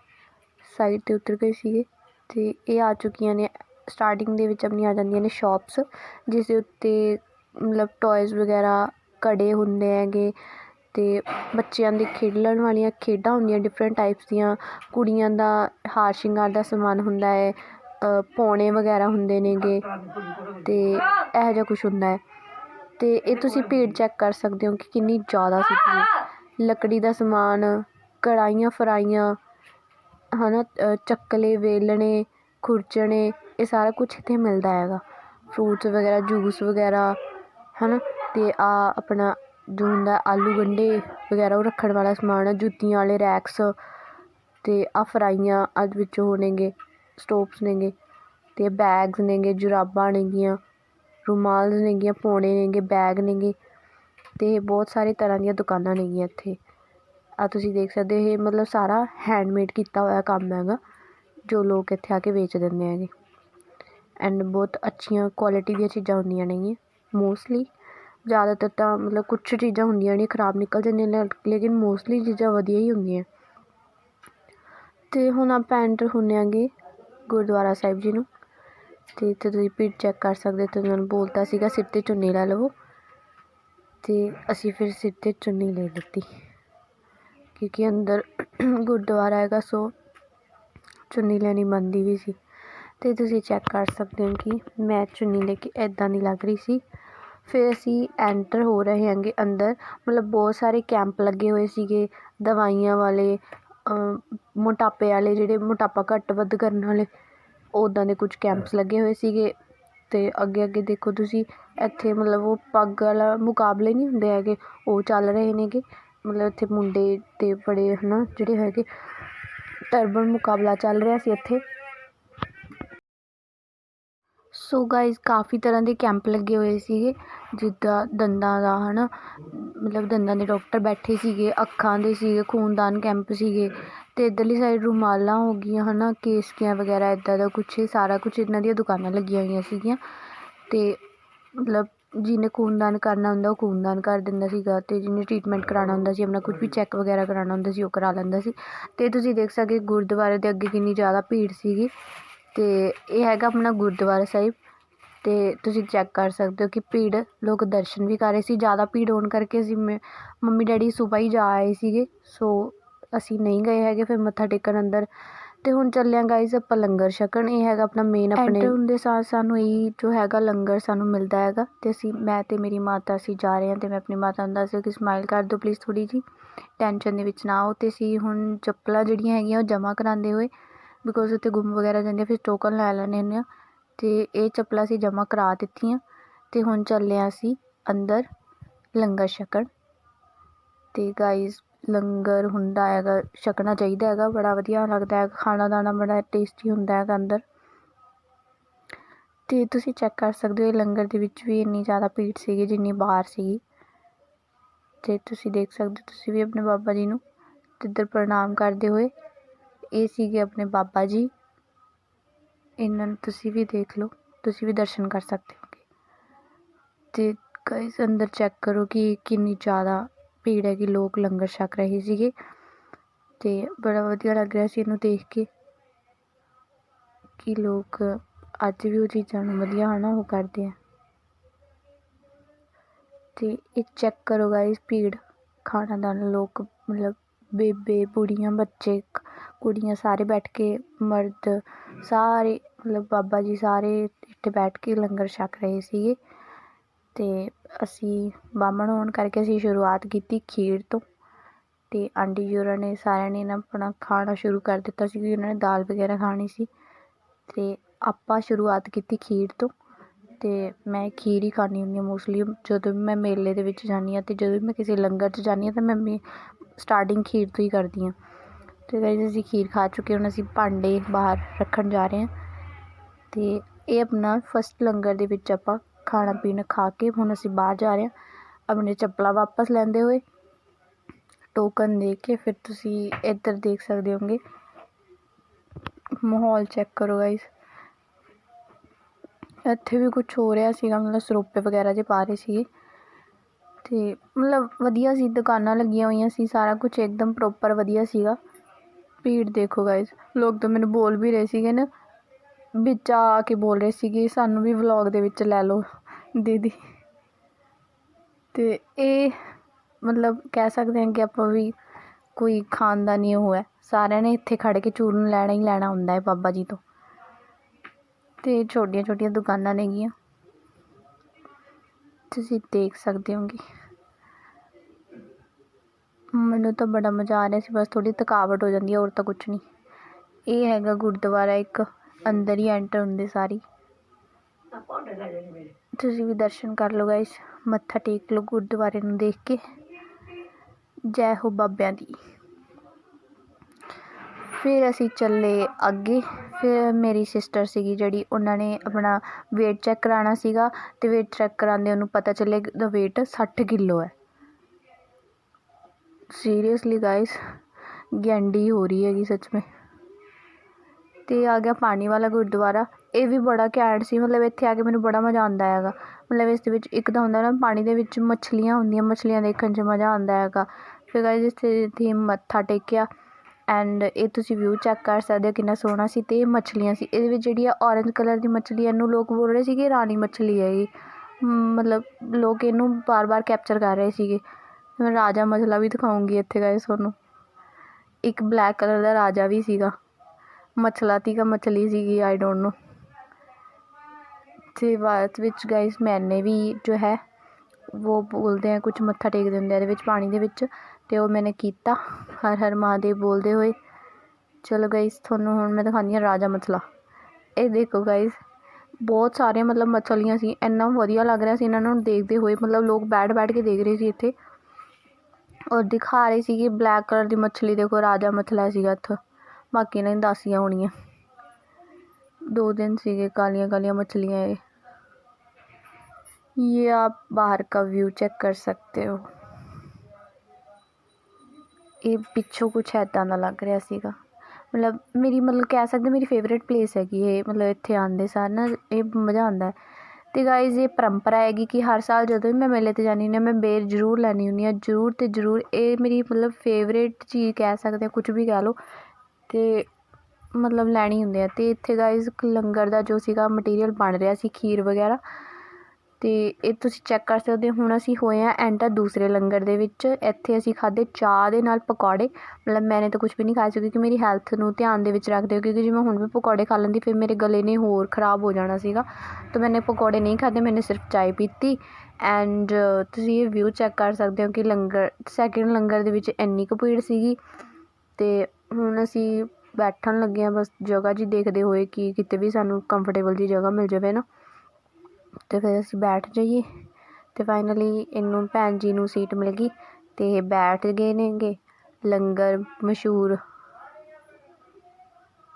ਸਾਈਡ 'ਤੇ ਉਤਰ ਗਏ ਸੀਗੇ ਅਤੇ ਇਹ ਆ ਚੁੱਕੀਆਂ ਨੇ ਸਟਾਰਟਿੰਗ ਦੇ ਵਿੱਚ ਆਪਣੀਆਂ ਆ ਜਾਂਦੀਆਂ ਨੇ ਸ਼ੋਪਸ ਜਿਸ ਦੇ ਉੱਤੇ ਮਤਲਬ ਟੋਇਜ਼ ਵਗੈਰਾ ਘੜੇ ਹੁੰਦੇ ਹੈਗੇ ਅਤੇ ਬੱਚਿਆਂ ਦੇ ਖੇਡਣ ਵਾਲੀਆਂ ਖੇਡਾਂ ਹੁੰਦੀਆਂ ਡਿਫਰੈਂਟ ਟਾਈਪਸ ਦੀਆਂ ਕੁੜੀਆਂ ਦਾ ਹਾਰ ਸ਼ਿੰਗਾਰ ਦਾ ਸਮਾਨ ਹੁੰਦਾ ਹੈ ਅ, ਪੌਣੇ ਵਗੈਰਾ ਹੁੰਦੇ ਨੇਗੇ ਅਤੇ ਇਹੋ ਜਿਹਾ ਕੁਛ ਹੁੰਦਾ ਹੈ। ਅਤੇ ਇਹ ਤੁਸੀਂ ਭੀੜ ਚੈੱਕ ਕਰ ਸਕਦੇ ਹੋ ਕਿ ਕਿੰਨੀ ਜ਼ਿਆਦਾ ਸੀ ਲੱਕੜੀ ਦਾ ਸਮਾਨ, ਕੜਾਹੀਆਂ ਫਰਾਈਆਂ ਹੈ ਨਾ ਚੱਕਲੇ, ਵੇਲਣੇ, ਖੁਰਚਣੇ, ਇਹ ਸਾਰਾ ਕੁਛ ਇੱਥੇ ਮਿਲਦਾ ਹੈਗਾ। ਫਰੂਟਸ ਵਗੈਰਾ ਜੂਸ ਵਗੈਰਾ ਹੈ ਨਾ ਅਤੇ ਆਹ ਆਪਣਾ ਜੋ ਹੁੰਦਾ ਆਲੂ ਗੰਢੇ ਵਗੈਰਾ, ਉਹ ਰੱਖਣ ਵਾਲਾ ਸਮਾਨ ਜੁੱਤੀਆਂ ਵਾਲੇ ਰੈਕਸ ਅਤੇ ਆਹ ਫਰਾਈਆਂ ਅੱਜ ਵਿੱਚ ਉਹ ਨੇਗੇ ਸਟੋਪਸ ਨੇਗੇ ਅਤੇ ਬੈਗਸ ਨੇਗੇ, ਜੁਰਾਬਾਂ ਨੇਗੀਆਂ। ਰੁਮਾਲ ਨੇਗੀਆਂ, ਪੌਣੇ ਨੇਗੇ, ਬੈਗ ਨੇਗੇ ਅਤੇ ਬਹੁਤ ਸਾਰੇ ਤਰ੍ਹਾਂ ਦੀਆਂ ਦੁਕਾਨਾਂ ਨੇਗੀਆਂ ਇੱਥੇ। ਆਹ ਤੁਸੀਂ ਦੇਖ ਸਕਦੇ ਹੋ, ਇਹ ਮਤਲਬ ਸਾਰਾ ਹੈਂਡਮੇਡ ਕੀਤਾ ਹੋਇਆ ਕੰਮ ਹੈਗਾ, ਜੋ ਲੋਕ ਇੱਥੇ ਆ ਕੇ ਵੇਚ ਦਿੰਦੇ ਹੈਗੇ। ਐਂਡ ਬਹੁਤ ਅੱਛੀਆਂ ਕੁਆਲਿਟੀ ਦੀਆਂ ਚੀਜ਼ਾਂ ਹੁੰਦੀਆਂ ਨੇਗੀਆਂ ਮੋਸਟਲੀ ਜ਼ਿਆਦਾਤਰ ਤਾਂ ਮਤਲਬ ਕੁਛ ਚੀਜ਼ਾਂ ਹੁੰਦੀਆਂ ਨੇ ਖਰਾਬ ਨਿਕਲ ਜਾਂਦੀਆਂ ਨੇ, ਲੇਕਿਨ ਮੋਸਟਲੀ ਚੀਜ਼ਾਂ ਵਧੀਆ ਹੀ ਹੁੰਦੀਆਂ। ਅਤੇ ਹੁਣ ਆਪਾਂ ਐਂਟਰ ਹੁੰਦੇ ਆਂਗੇ ਗੁਰਦੁਆਰਾ ਸਾਹਿਬ ਜੀ ਨੂੰ। ਅਤੇ ਇੱਥੇ ਤੁਸੀਂ ਭੀੜ ਚੈੱਕ ਕਰ ਸਕਦੇ ਹੋ, ਤੇ ਉਹਨਾਂ ਨੂੰ ਬੋਲਤਾ ਸੀਗਾ, ਸਿਰ 'ਤੇ ਚੁੰਨੀ ਲੈ ਲਵੋ। ਅਤੇ ਅਸੀਂ ਫਿਰ ਸਿਰ 'ਤੇ ਚੁੰਨੀ ਲੈ ਲਿੱਤੀ, ਕਿਉਂਕਿ ਅੰਦਰ ਗੁਰਦੁਆਰਾ ਹੈਗਾ, ਸੋ ਚੁੰਨੀ ਲੈਣੀ ਬਣਦੀ ਵੀ ਸੀ। ਤੇ ਤੁਸੀਂ ਚੈੱਕ ਕਰ ਸਕਦੇ ਹੋ ਕਿ ਮੈਂ ਚੁੰਨੀ ਲੈ ਕੇ ਇੱਦਾਂ ਨਹੀਂ ਲੱਗ ਰਹੀ ਸੀ। ਫਿਰ ਅਸੀਂ ਐਂਟਰ ਹੋ ਰਹੇ ਹਾਂਗੇ ਅੰਦਰ, ਮਤਲਬ ਬਹੁਤ ਸਾਰੇ ਕੈਂਪ ਲੱਗੇ ਹੋਏ ਸੀਗੇ, ਦਵਾਈਆਂ ਵਾਲੇ ਮੋਟਾਪੇ ਵਾਲੇ ਜਿਹੜੇ ਮੋਟਾਪਾ ਘੱਟ ਵੱਧ ਕਰਨ ਵਾਲੇ। ਉੱਦਾਂ ਦੇ ਕੁਝ ਕੈਂਪਸ ਲੱਗੇ ਹੋਏ ਸੀਗੇ ਤੇ ਅੱਗੇ ਅੱਗੇ ਦੇਖੋ ਤੁਸੀਂ ਇੱਥੇ ਮਤਲਬ ਉਹ ਪੱਗ ਵਾਲਾ ਮੁਕਾਬਲੇ ਨਹੀਂ ਹੁੰਦੇ ਹੈਗੇ ਉਹ ਚੱਲ ਰਹੇ ਨੇਗੇ। ਮਤਲਬ ਇੱਥੇ ਮੁੰਡੇ ਤੇ ਬੜੇ ਹਨਾ ਜਿਹੜੇ ਹੈਗੇ ਟਰਬਨ ਮੁਕਾਬਲਾ ਚੱਲ ਰਿਹਾ ਸੀ ਇੱਥੇ। ਸੋ ਗਾਇਸ ਕਾਫੀ ਤਰ੍ਹਾਂ ਦੇ ਕੈਂਪ ਲੱਗੇ ਹੋਏ ਸੀਗੇ ਜਿੱਦਾਂ ਦੰਦਾਂ ਦਾ ਹਨਾ ਮਤਲਬ ਦੰਦਾਂ ਦੇ ਡਾਕਟਰ ਬੈਠੇ ਸੀਗੇ ਅੱਖਾਂ ਦੇ ਸੀਗੇ ਖੂਨਦਾਨ ਕੈਂਪ ਸੀਗੇ। ਅਤੇ ਇੱਧਰਲੀ ਸਾਈਡ ਰੁਮਾਲਾਂ ਹੋ ਗਈਆਂ ਹੈ ਨਾ ਕੇਸਕੀਆਂ ਵਗੈਰਾ ਇੱਦਾਂ ਦਾ ਕੁਛ ਸਾਰਾ ਕੁਛ ਇਹਨਾਂ ਦੀਆਂ ਦੁਕਾਨਾਂ ਲੱਗੀਆਂ ਹੋਈਆਂ ਸੀਗੀਆਂ। ਅਤੇ ਮਤਲਬ ਜਿਹਨੇ ਖੂਨਦਾਨ ਕਰਨਾ ਹੁੰਦਾ, ਉਹ ਖੂਨਦਾਨ ਕਰ ਦਿੰਦਾ ਸੀਗਾ ਅਤੇ ਜਿਹਨੇ ਟ੍ਰੀਟਮੈਂਟ ਕਰਾਉਣਾ ਹੁੰਦਾ ਸੀ, ਆਪਣਾ ਕੁਝ ਵੀ ਚੈੱਕ ਵਗੈਰਾ ਕਰਾਉਣਾ ਹੁੰਦਾ ਸੀ, ਉਹ ਕਰਾ ਲੈਂਦਾ ਸੀ। ਅਤੇ ਤੁਸੀਂ ਦੇਖ ਸਕਦੇ ਗੁਰਦੁਆਰੇ ਦੇ ਅੱਗੇ ਕਿੰਨੀ ਜ਼ਿਆਦਾ ਭੀੜ ਸੀਗੀ। ਅਤੇ ਇਹ ਹੈਗਾ ਆਪਣਾ ਗੁਰਦੁਆਰਾ ਸਾਹਿਬ। ਅਤੇ ਤੁਸੀਂ ਚੈੱਕ ਕਰ ਸਕਦੇ ਹੋ ਕਿ ਭੀੜ, ਲੋਕ ਦਰਸ਼ਨ ਵੀ ਕਰ ਰਹੇ ਸੀ। ਜ਼ਿਆਦਾ ਭੀੜ ਹੋਣ ਕਰਕੇ ਅਸੀਂ ਮ- ਮੰਮੀ ਡੈਡੀ ਸੁਬਾਹ ਹੀ ਜਾ ਆਏ ਸੀਗੇ। ਸੋ ਅਸੀਂ ਨਹੀਂ ਗਏ ਹੈਗੇ, ਫਿਰ ਮੱਥਾ ਟੇਕਣ ਅੰਦਰ। ਅਤੇ ਹੁਣ ਚੱਲਿਆ ਗਾਈਜ਼ ਆਪਾਂ ਲੰਗਰ ਛਕਣ। ਇਹ ਹੈਗਾ ਆਪਣਾ ਮੇਨ ਆਪਣੇ Enter ਹੁੰਦੇ ਸਾਰ ਸਾਨੂੰ ਇਹ ਜੋ ਹੈਗਾ ਲੰਗਰ ਸਾਨੂੰ ਮਿਲਦਾ ਹੈਗਾ। ਅਤੇ ਅਸੀਂ, ਮੈਂ ਅਤੇ ਮੇਰੀ ਮਾਤਾ ਅਸੀਂ ਜਾ ਰਹੇ ਹਾਂ ਅਤੇ ਮੈਂ ਆਪਣੀ ਮਾਤਾ ਨੂੰ ਦੱਸ ਦਿਓ ਕਿ ਸਮਾਈਲ ਕਰ ਦਿਓ ਪਲੀਜ਼ ਥੋੜ੍ਹੀ ਜੀ ਟੈਨਸ਼ਨ ਦੇ ਵਿੱਚ ਨਾ ਆਓ ਅਤੇ ਅਸੀਂ ਹੁਣ ਚੱਪਲਾਂ ਜਿਹੜੀਆਂ ਹੈਗੀਆਂ ਉਹ ਜਮ੍ਹਾਂ ਕਰਾਉਂਦੇ ਹੋਏ ਬਿਕੋਜ਼ ਉੱਥੇ ਗੁੰਮ ਵਗੈਰਾ ਜਾਂਦੇ ਫਿਰ ਟੋਕਨ ਲੈ ਲੈਣੇ ਹੁੰਦੇ ਆ। ਅਤੇ ਇਹ ਚੱਪਲਾਂ ਅਸੀਂ ਜਮ੍ਹਾਂ ਕਰਾ ਦਿੱਤੀਆਂ। ਅਤੇ ਹੁਣ ਚੱਲੇ ਹਾਂ ਅਸੀਂ ਅੰਦਰ ਲੰਗਰ ਛਕਣ। ਅਤੇ ਗਾਈਜ਼ ਲੰਗਰ ਹੁੰਦਾ ਹੈਗਾ, ਛਕਣਾ ਚਾਹੀਦਾ ਹੈਗਾ, ਬੜਾ ਵਧੀਆ ਲੱਗਦਾ ਹੈ ਖਾਣਾ ਦਾਣਾ ਬੜਾ ਟੇਸਟੀ ਹੁੰਦਾ ਹੈਗਾ ਅੰਦਰ। ਅਤੇ ਤੁਸੀਂ ਚੈੱਕ ਕਰ ਸਕਦੇ ਹੋ, ਇਹ ਲੰਗਰ ਦੇ ਵਿੱਚ ਵੀ ਇੰਨੀ ਜ਼ਿਆਦਾ ਭੀੜ ਸੀਗੀ, ਜਿੰਨੀ ਬਾਹਰ ਸੀਗੀ। ਅਤੇ ਤੁਸੀਂ ਦੇਖ ਸਕਦੇ ਹੋ, ਤੁਸੀਂ ਵੀ ਆਪਣੇ ਬਾਬਾ ਜੀ ਨੂੰ ਤੇ ਇੱਧਰ ਪ੍ਰਣਾਮ ਕਰਦੇ ਹੋਏ, ਇਹ ਸੀਗੇ ਆਪਣੇ ਬਾਬਾ ਜੀ। ਇਹਨਾਂ ਨੂੰ ਤੁਸੀਂ ਵੀ ਦੇਖ ਲਓ, ਤੁਸੀਂ ਵੀ ਦਰਸ਼ਨ ਕਰ ਸਕਦੇ ਹੋਗੇ। ਤੇ ਗਾਇਸ ਅੰਦਰ ਚੈੱਕ ਕਰੋ ਕਿ ਕਿੰਨੀ ਜ਼ਿਆਦਾ ਭੀੜ ਹੈ ਕਿ ਲੋਕ ਲੰਗਰ ਛਕ ਰਹੇ ਸੀਗੇ ਤੇ ਬੜਾ ਵਧੀਆ ਲੱਗ ਰਿਹਾ ਸੀ ਇਹਨੂੰ ਦੇਖ ਕੇ ਕਿ ਲੋਕ ਅੱਜ ਵੀ ਉਹ ਚੀਜ਼ਾਂ ਨੂੰ ਵਧੀਆ ਹਨਾ ਉਹ ਕਰਦੇ ਆ। ਤੇ ਇਹ ਚੈੱਕ ਕਰੋ ਗਾਇਸ ਭੀੜ, ਖਾਣਾ ਦਾਣਾ, ਲੋਕ ਮਤਲਬ ਬੇਬੇ, ਬੁੜੀਆਂ, ਬੱਚੇ ਕੁੜੀਆਂ ਸਾਰੇ ਬੈਠ ਕੇ, ਮਰਦ ਸਾਰੇ, ਮਤਲਬ ਬਾਬਾ ਜੀ ਸਾਰੇ ਇੱਥੇ ਬੈਠ ਕੇ ਲੰਗਰ ਛਕ ਰਹੇ ਸੀਗੇ ਤੇ ਅਸੀਂ ਬਾਹਮਣ ਹੋਣ ਕਰਕੇ ਅਸੀਂ ਸ਼ੁਰੂਆਤ ਕੀਤੀ ਖੀਰ ਤੋਂ ਅਤੇ ਆਂਟੀ ਜੀ ਹੋਰਾਂ ਨੇ ਸਾਰਿਆਂ ਨੇ ਨਾ ਆਪਣਾ ਖਾਣਾ ਸ਼ੁਰੂ ਕਰ ਦਿੱਤਾ ਸੀ ਕਿ ਉਹਨਾਂ ਨੇ ਦਾਲ ਵਗੈਰਾ ਖਾਣੀ ਸੀ ਅਤੇ ਆਪਾਂ ਸ਼ੁਰੂਆਤ ਕੀਤੀ ਖੀਰ ਤੋਂ ਅਤੇ ਮੈਂ ਖੀਰ ਹੀ ਖਾਂਦੀ ਹੁੰਦੀ ਹਾਂ ਮੋਸਟਲੀ ਜਦੋਂ ਵੀ ਮੈਂ ਮੇਲੇ ਦੇ ਵਿੱਚ ਜਾਂਦੀ ਹਾਂ ਅਤੇ ਜਦੋਂ ਵੀ ਮੈਂ ਕਿਸੇ ਲੰਗਰ 'ਚ ਜਾਂਦੀ ਹਾਂ ਤਾਂ ਮੈਂ ਮੇ ਸਟਾਰਟਿੰਗ ਖੀਰ ਤੋਂ ਹੀ ਕਰਦੀ ਹਾਂ। ਅਤੇ ਗਾਇਸ ਅਸੀਂ ਖੀਰ ਖਾ ਚੁੱਕੇ ਹੁਣ ਅਸੀਂ ਭਾਂਡੇ ਬਾਹਰ ਰੱਖਣ ਜਾ ਰਹੇ ਹਾਂ ਅਤੇ ਇਹ ਆਪਣਾ ਫਸਟ ਲੰਗਰ ਦੇ ਵਿੱਚ ਆਪਾਂ ਖਾਣਾ ਪੀਣਾ ਖਾ ਕੇ ਹੁਣ ਅਸੀਂ ਬਾਹਰ ਜਾ ਰਹੇ ਹਾਂ। ਆਪਣੀਆਂ ਚੱਪਲਾਂ ਵਾਪਸ ਲੈਂਦੇ ਹੋਏ। ਟੋਕਨ ਦੇ ਕੇ ਫਿਰ ਤੁਸੀਂ ਇੱਧਰ ਦੇਖ ਸਕਦੇ ਹੋਗੇ ਮਾਹੌਲ ਚੈੱਕ ਕਰੋ ਗਾਇਸ ਇੱਥੇ ਵੀ ਕੁਝ ਹੋ ਰਿਹਾ ਸੀਗਾ, ਮਤਲਬ ਸਰੋਪੇ ਵਗੈਰਾ ਜੇ ਪਾ ਰਹੇ ਸੀਗੇ। ਤੇ ਮਤਲਬ ਵਧੀਆ ਸੀ, ਦੁਕਾਨਾਂ ਲੱਗੀਆਂ ਹੋਈਆਂ ਸੀ, ਸਾਰਾ ਕੁਝ ਇੱਕਦਮ ਪ੍ਰੋਪਰ ਵਧੀਆ ਸੀਗਾ। ਭੀੜ ਦੇਖੋ ਗਾਇਸ ਲੋਕ ਤਾਂ ਮੈਨੂੰ ਬੋਲ ਵੀ ਰਹੇ ਸੀਗੇ ਨਾ। ਵਿੱਚ ਆ ਕੇ ਬੋਲ ਰਹੇ ਸੀਗੇ, ਸਾਨੂੰ ਵੀ ਵਲੌਗ ਦੇ ਵਿੱਚ ਲੈ ਲਓ। ਦੀਦੀ। ਅਤੇ ਇਹ ਮਤਲਬ ਕਹਿ ਸਕਦੇ ਹਾਂ ਕਿ ਆਪਾਂ ਵੀ ਕੋਈ ਖਾਨਦਾਨੀ ਉਹ ਹੈ। ਸਾਰਿਆਂ ਨੇ ਇੱਥੇ ਖੜ੍ਹ ਕੇ ਚੂਰਨ ਲੈਣਾ ਹੀ ਲੈਣਾ ਹੁੰਦਾ ਹੈ ਬਾਬਾ ਜੀ ਤੋਂ। ਅਤੇ ਛੋਟੀਆਂ ਛੋਟੀਆਂ ਦੁਕਾਨਾਂ ਨੇਗੀਆਂ ਤੁਸੀਂ ਦੇਖ ਸਕਦੇ ਹੋਗੇ। ਮੈਨੂੰ ਤਾਂ ਬੜਾ ਮਜ਼ਾ ਆ ਰਿਹਾ ਸੀ, ਬਸ ਥੋੜੀ ਥਕਾਵਟ ਹੋ ਜਾਂਦੀ ਹੈ, ਹੋਰ ਤਾਂ ਕੁਝ ਨਹੀਂ। ਇਹ ਹੈਗਾ ਗੁਰਦੁਆਰਾ ਇੱਕ, ਅੰਦਰ ਹੀ ਐਂਟਰ ਹੁੰਦੇ ਸਾਰੀ। ਤੁਸੀਂ ਵੀ ਦਰਸ਼ਨ ਕਰ ਲਓ ਗਾਇਸ ਮੱਥਾ ਟੇਕ ਲਓ ਗੁਰਦੁਆਰੇ ਨੂੰ ਦੇਖ ਕੇ। ਜੈ ਹੋ ਬਾਬਿਆਂ ਦੀ। ਫਿਰ ਅਸੀਂ ਚੱਲੇ ਅੱਗੇ। ਫਿਰ ਮੇਰੀ ਸਿਸਟਰ ਸੀਗੀ ਜਿਹੜੀ, ਉਹਨਾਂ ਨੇ ਆਪਣਾ weight ਚੈੱਕ ਕਰਾਉਣਾ ਸੀਗਾ ਤੇ weight ਚੈੱਕ ਕਰਾਉਂਦੇ ਉਹਨੂੰ ਪਤਾ ਚੱਲੇ ਦਾ ਉਹਦਾ weight 60 ਕਿਲੋ ਹੈ। ਸੀਰੀਅਸਲੀ ਗਾਇਸ ਗੈਂਡੀ ਹੋ ਰਹੀ ਹੈਗੀ ਸੱਚ में ਅਤੇ ਆ ਗਿਆ ਪਾਣੀ ਵਾਲਾ ਗੁਰਦੁਆਰਾ। ਇਹ ਵੀ ਬੜਾ ਘੈਂਟ ਸੀ, ਮਤਲਬ ਇੱਥੇ ਆ ਕੇ ਮੈਨੂੰ ਬੜਾ ਮਜ਼ਾ ਆਉਂਦਾ ਹੈਗਾ। ਮਤਲਬ ਇਸ ਦੇ ਵਿੱਚ ਇੱਕ ਤਾਂ ਹੁੰਦਾ ਨਾ, ਪਾਣੀ ਦੇ ਵਿੱਚ ਮੱਛਲੀਆਂ ਹੁੰਦੀਆਂ, ਮੱਛਲੀਆਂ ਦੇਖਣ 'ਚ ਮਜ਼ਾ ਆਉਂਦਾ ਹੈਗਾ। ਫਿਰ ਗਾਇਸ ਇੱਥੇ ਇੱਥੇ ਮੱਥਾ ਟੇਕਿਆ। ਐਂਡ ਇਹ ਤੁਸੀਂ ਵਿਊ ਚੈੱਕ ਕਰ ਸਕਦੇ ਹੋ ਕਿੰਨਾ ਸੋਹਣਾ ਸੀ ਅਤੇ ਇਹ ਮੱਛਲੀਆਂ ਸੀ। ਇਹਦੇ ਵਿੱਚ ਜਿਹੜੀ ਆ ਔਰੇਂਜ ਕਲਰ ਦੀ ਮੱਛਲੀ ਇਹਨੂੰ ਲੋਕ ਬੋਲ ਰਹੇ ਸੀਗੇ ਰਾਣੀ ਮੱਛਲੀ ਹੈਗੀ ਮਤਲਬ ਲੋਕ ਇਹਨੂੰ ਬਾਰ-ਬਾਰ ਕੈਪਚਰ ਕਰ ਰਹੇ ਸੀਗੇ। ਮੈਂ ਰਾਜਾ ਮਛਲਾ ਵੀ ਦਿਖਾਉਂਗੀ ਇੱਥੇ ਗਾਇਸ ਤੁਹਾਨੂੰ। ਇੱਕ ਬਲੈਕ ਕਲਰ ਦਾ ਰਾਜਾ ਵੀ ਸੀਗਾ। ਮਛਲਾ ਤੀਗਾ ਕਾ ਮਛਲੀ ਸੀਗੀ ਆਈ ਡੋਂਟ ਨੋ ਤੇ ਬਾਅਦ ਵਿੱਚ ਗਾਇਸ ਮੈਨੇ ਵੀ ਜੋ ਹੈ, ਉਹ ਬੋਲਦੇ ਆ ਕੁਝ ਮੱਥਾ ਟੇਕਦੇ ਹੁੰਦੇ ਆ ਇਹਦੇ ਵਿੱਚ, ਪਾਣੀ ਦੇ ਵਿੱਚ, ਤੇ ਉਹ ਮੈਨੇ ਕੀਤਾ। ਹਰ ਹਰ ਮਹਾਦੇਵ ਬੋਲਦੇ ਹੋਏ। ਚਲੋ ਗਾਇਸ ਤੁਹਾਨੂੰ ਹੁਣ ਮੈਂ ਦਿਖਾਉਂਦੀ ਹਾਂ ਰਾਜਾ ਮਛਲਾ। ਇਹ ਦੇਖੋ ਗਾਇਸ ਬਹੁਤ ਸਾਰੀਆਂ ਮਤਲਬ ਮਛਲੀਆਂ ਸੀ, ਇੰਨਾ ਵਧੀਆ ਲੱਗ ਰਿਹਾ ਸੀ ਇਹਨਾਂ ਨੂੰ ਦੇਖਦੇ ਹੋਏ, ਮਤਲਬ ਲੋਕ ਬੈਠ ਬੈਠ ਕੇ ਦੇਖ ਰਹੇ ਸੀ ਇੱਥੇ। ਔਰ ਦਿਖਾ ਰਹੇ ਸੀ ਕਿ ਬਲੈਕ ਕਲਰ ਦੀ ਮੱਛਲੀ, ਦੇਖੋ ਰਾਜਾ ਮਛਲਾ ਸੀਗਾ ਇੱਥੇ। ਬਾਕੀ ਇਹਨਾਂ ਨੇ ਦੱਸੀਆਂ ਹੋਣੀਆਂ दो दिन सीगे कालियाँ कालियाँ मछलियाँ ये ये आप बाहर का व्यू चेक कर सकते हो ਇਹ ਪਿੱਛੋਂ ਕੁਛ ਇੱਦਾਂ ਦਾ ਲੱਗ ਰਿਹਾ ਸੀਗਾ ਮਤਲਬ ਮੇਰੀ ਮਤਲਬ ਕਹਿ ਸਕਦੇ ਮੇਰੀ ਫੇਵਰੇਟ ਪਲੇਸ ਹੈਗੀ ਇਹ ਮਤਲਬ ਇੱਥੇ ਆਉਂਦੇ ਸਾਰ ਨਾ ਇਹ ਮਜ਼ਾ ਆਉਂਦਾ ਹੈ। ਅਤੇ ਗਾਈਜ਼ ਇਹ ਪਰੰਪਰਾ ਹੈਗੀ ਕਿ ਹਰ ਸਾਲ ਜਦੋਂ ਵੀ ਮੈਂ ਮੇਲੇ 'ਤੇ ਜਾਂਦੀ ਹੁੰਦੀ ਹਾਂ ਮੈਂ ਬੇਰ ਜ਼ਰੂਰ ਲੈਂਦੀ ਹੁੰਦੀ ਹਾਂ ਜ਼ਰੂਰ ਅਤੇ ਜ਼ਰੂਰ ਇਹ ਮੇਰੀ ਮਤਲਬ ਫੇਵਰੇਟ ਚੀਜ਼ ਕਹਿ ਸਕਦੇ ਹਾਂ ਕੁਛ ਵੀ ਕਹਿ ਲਓ ਅਤੇ ਮਤਲਬ ਲੈਣੀ ਹੁੰਦੇ ਆ। ਅਤੇ ਇੱਥੇ ਗਾਈਜ਼ ਲੰਗਰ ਦਾ ਜੋ ਸੀਗਾ ਮਟੀਰੀਅਲ ਬਣ ਰਿਹਾ ਸੀ, ਖੀਰ ਵਗੈਰਾ। ਅਤੇ ਇਹ ਤੁਸੀਂ ਚੈੱਕ ਕਰ ਸਕਦੇ ਹੋ, ਹੁਣ ਅਸੀਂ ਹੋਏ ਹਾਂ ਐਂਟਰ ਦੂਸਰੇ ਲੰਗਰ ਦੇ ਵਿੱਚ। ਇੱਥੇ ਅਸੀਂ ਖਾਧੇ ਚਾਹ ਦੇ ਨਾਲ ਪਕੌੜੇ। ਮਤਲਬ ਮੈਨੇ ਤਾਂ ਕੁਛ ਵੀ ਨਹੀਂ ਖਾਇਆ ਸੀ, ਕਿਉਂਕਿ ਮੇਰੀ ਹੈਲਥ ਨੂੰ ਧਿਆਨ ਦੇ ਵਿੱਚ ਰੱਖਦੇ ਹੋ, ਕਿਉਂਕਿ ਜੇ ਮੈਂ ਹੁਣ ਵੀ ਪਕੌੜੇ ਖਾ ਲੈਂਦੀ, ਫਿਰ ਮੇਰੇ ਗਲੇ ਨੇ ਹੋਰ ਖ਼ਰਾਬ ਹੋ ਜਾਣਾ ਸੀਗਾ। ਤਾਂ ਮੈਨੇ ਪਕੌੜੇ ਨਹੀਂ ਖਾਧੇ, ਮੈਨੇ ਸਿਰਫ ਚਾਹ ਪੀਤੀ। ਐਂਡ ਤੁਸੀਂ ਇਹ ਵਿਊ ਚੈੱਕ ਕਰ ਸਕਦੇ ਹੋ ਕਿ ਲੰਗਰ ਸੈਕਿੰਡ ਲੰਗਰ ਦੇ ਵਿੱਚ ਇੰਨੀ ਕੁ ਭੀੜ ਸੀਗੀ। ਅਤੇ ਹੁਣ ਅਸੀਂ ਬੈਠਣ ਲੱਗੇ ਹਾਂ, ਬਸ ਜਗ੍ਹਾ ਜੀ ਦੇਖਦੇ ਹੋਏ ਕਿ ਕਿਤੇ ਵੀ ਸਾਨੂੰ ਕੰਫਰਟੇਬਲ ਜਿਹੀ ਜਗ੍ਹਾ ਮਿਲ ਜਾਵੇ ਨਾ। ਅਤੇ ਫਿਰ ਅਸੀਂ ਬੈਠ ਜਾਈਏ ਅਤੇ ਫਾਈਨਲੀ ਇਹਨੂੰ ਭੈਣ ਜੀ ਨੂੰ ਸੀਟ ਮਿਲ ਗਈ ਅਤੇ ਇਹ ਬੈਠ ਗਏ ਨੇਗੇ ਲੰਗਰ ਮਸ਼ਹੂਰ।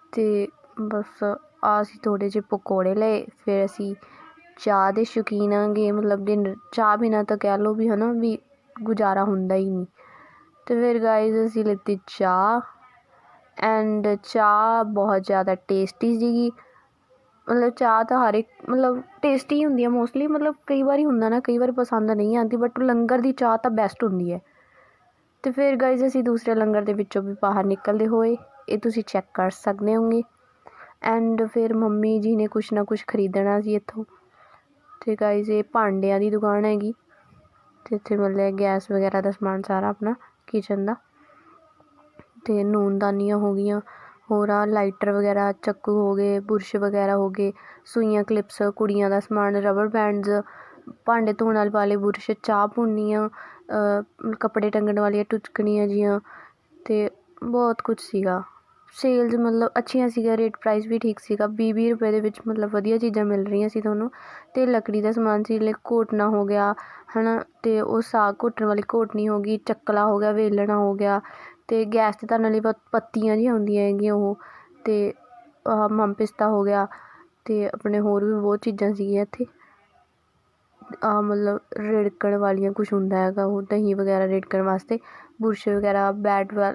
ਅਤੇ ਬਸ ਆ ਅਸੀਂ ਥੋੜ੍ਹੇ ਜਿਹੇ ਪਕੌੜੇ ਲਏ, ਫਿਰ ਅਸੀਂ ਚਾਹ ਦੇ ਸ਼ੌਕੀਨ ਆਂਗੇ ਮਤਲਬ ਦਿਨ ਚਾਹ ਬਿਨਾਂ ਤਾਂ ਕਹਿ ਲਓ ਵੀ ਹੈ ਨਾ ਵੀ ਗੁਜ਼ਾਰਾ ਹੁੰਦਾ ਹੀ ਨਹੀਂ। ਅਤੇ ਫਿਰ ਗਾਈਜ਼ ਅਸੀਂ ਲਿੱਤੀ ਚਾਹ। ਐਂਡ ਚਾਹ ਬਹੁਤ ਜ਼ਿਆਦਾ ਟੇਸਟੀ ਸੀਗੀ। ਮਤਲਬ ਚਾਹ ਤਾਂ ਹਰ ਇੱਕ, ਮਤਲਬ ਟੇਸਟੀ ਹੀ ਹੁੰਦੀ ਹੈ ਮੋਸਟਲੀ ਮਤਲਬ ਕਈ ਵਾਰੀ ਹੁੰਦਾ ਨਾ, ਕਈ ਵਾਰ ਪਸੰਦ ਨਹੀਂ ਆਉਂਦੀ ਬਟ ਲੰਗਰ ਦੀ ਚਾਹ ਤਾਂ ਬੈਸਟ ਹੁੰਦੀ ਹੈ। ਅਤੇ ਫਿਰ ਗਾਈਜ਼ ਅਸੀਂ ਦੂਸਰੇ ਲੰਗਰ ਦੇ ਵਿੱਚੋਂ ਵੀ ਬਾਹਰ ਨਿਕਲਦੇ ਹੋਏ, ਇਹ ਤੁਸੀਂ ਚੈੱਕ ਕਰ ਸਕਦੇ ਹੋਗੇ। ਐਂਡ ਫਿਰ ਮੰਮੀ ਜੀ ਨੇ ਕੁਛ ਨਾ ਕੁਛ ਖਰੀਦਣਾ ਸੀ ਇੱਥੋਂ। ਅਤੇ ਗਾਈਜ਼ ਇਹ ਭਾਂਡਿਆਂ ਦੀ ਦੁਕਾਨ ਹੈਗੀ। ਅਤੇ ਇੱਥੇ ਮਤਲਬ ਗੈਸ ਵਗੈਰਾ ਦਾ ਸਮਾਨ ਸਾਰਾ ਆਪਣਾ ਕਿਚਨ ਦਾ। ਅਤੇ ਨੂਨਦਾਨੀਆਂ ਹੋ ਗਈਆਂ। ਹੋਰ ਆ ਲਾਈਟਰ ਵਗੈਰਾ, ਚੱਕੂ ਹੋ ਗਏ, ਬੁਰਸ਼ ਵਗੈਰਾ ਹੋ ਗਏ, ਸੂਈਆਂ ਕਲਿੱਪਸ, ਕੁੜੀਆਂ ਦਾ ਸਮਾਨ, ਰਬੜ ਬੈਂਡਸ, ਭਾਂਡੇ ਧੋਣ ਵਾਲੇ ਬੁਰਸ਼, ਚਾਹ ਪੁਣਨੀਆਂ ਕੱਪੜੇ ਟੰਗਣ ਵਾਲੀਆਂ ਟੁਚਕਣੀਆਂ ਜੀਆਂ ਅਤੇ ਬਹੁਤ ਕੁਛ ਸੀਗਾ। ਸੇਲਜ਼ ਮਤਲਬ ਅੱਛੀਆਂ ਸੀਗਾ ਰੇਟ ਪ੍ਰਾਈਜ਼ ਵੀ ਠੀਕ ਸੀਗਾ। ਵੀਹ ਵੀਹ ਰੁਪਏ ਦੇ ਵਿੱਚ ਮਤਲਬ ਵਧੀਆ ਚੀਜ਼ਾਂ ਮਿਲ ਰਹੀਆਂ ਸੀ ਤੁਹਾਨੂੰ ਅਤੇ ਲੱਕੜੀ ਦਾ ਸਮਾਨ ਸੀ ਲਾਈਕ ਘੋਟਣਾ ਹੋ ਗਿਆ ਹੈ ਨਾ ਅਤੇ ਉਹ ਸਾਗ ਘੋਟਣ ਵਾਲੀ ਘੋਟਣੀ ਹੋ ਗਈ, ਚੱਕਲਾ ਹੋ ਗਿਆ, ਵੇਲਣਾ ਹੋ ਗਿਆ ਅਤੇ ਗੈਸ 'ਤੇ ਧਰਨ ਵਾਲੀ ਪ, ਪੱਤੀਆਂ ਜਿਹੀਆਂ ਹੁੰਦੀਆਂ ਹੈਗੀਆਂ ਉਹ ਅਤੇ ਆਹ ਮਮ ਪਿਸਤਾ ਹੋ ਗਿਆ ਅਤੇ ਆਪਣੇ ਹੋਰ ਵੀ ਬਹੁਤ ਚੀਜ਼ਾਂ ਸੀਗੀਆਂ ਇੱਥੇ। ਆਹ ਮਤਲਬ ਰਿੜਕਣ ਵਾਲੀਆਂ ਕੁਛ ਹੁੰਦਾ ਹੈਗਾ, ਉਹ ਦਹੀਂ ਵਗੈਰਾ ਰਿੜਕਣ ਵਾਸਤੇ, ਬੁਰਸ਼ ਵਗੈਰਾ, ਬੈਟ ਵ